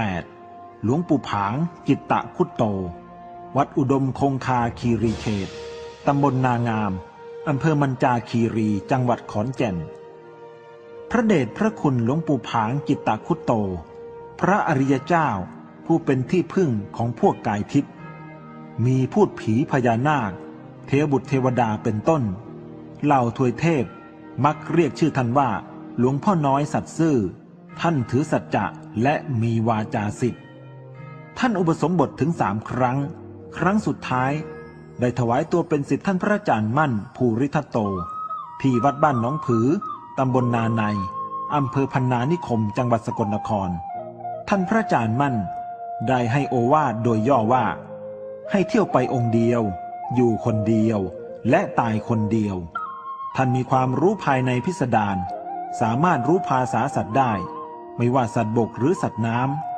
8. หลวงปู่ผางกิตตะคุตโต วัดอุดมคงคาคีรีเขต ตำบลนางาม อำเภอมันจาคีรีจังหวัดขอนแก่น พระเดชพระคุณหลวงปู่ผางกิตตะคุตโต พระอริยเจ้าผู้เป็นที่พึ่งของพวกกายทิพย์มีพูดผีพญานาค เทวบุตรเทวดาเป็นต้น เหล่าทวยเทพมักเรียกชื่อท่านว่า หลวงพ่อน้อยสัตย์ซื่อ ท่านถือสัจจะและมีวาจาสิทธิ์ท่านอุปสมบทถึงสามครั้ง ครั้งสุดท้าย ได้ถวายตัวเป็นสิทธิท่านพระอาจารย์มั่น ภูริทัตโต ที่วัดบ้านหนองผือ ตำบลนาในอำเภอพันนานิคม จังหวัดสกลนคร ท่านพระอาจารย์มั่น ได้ให้โอวาโดยย่อว่า ให้เที่ยวไปองค์เดียว อยู่คนเดียว และตายคนเดียว ท่านมีความรู้ภายในพิสดารสามารถรู้ภาษาสัตว์ได้ ไม่ว่าสัตว์บกหรือสัตว์น้ำ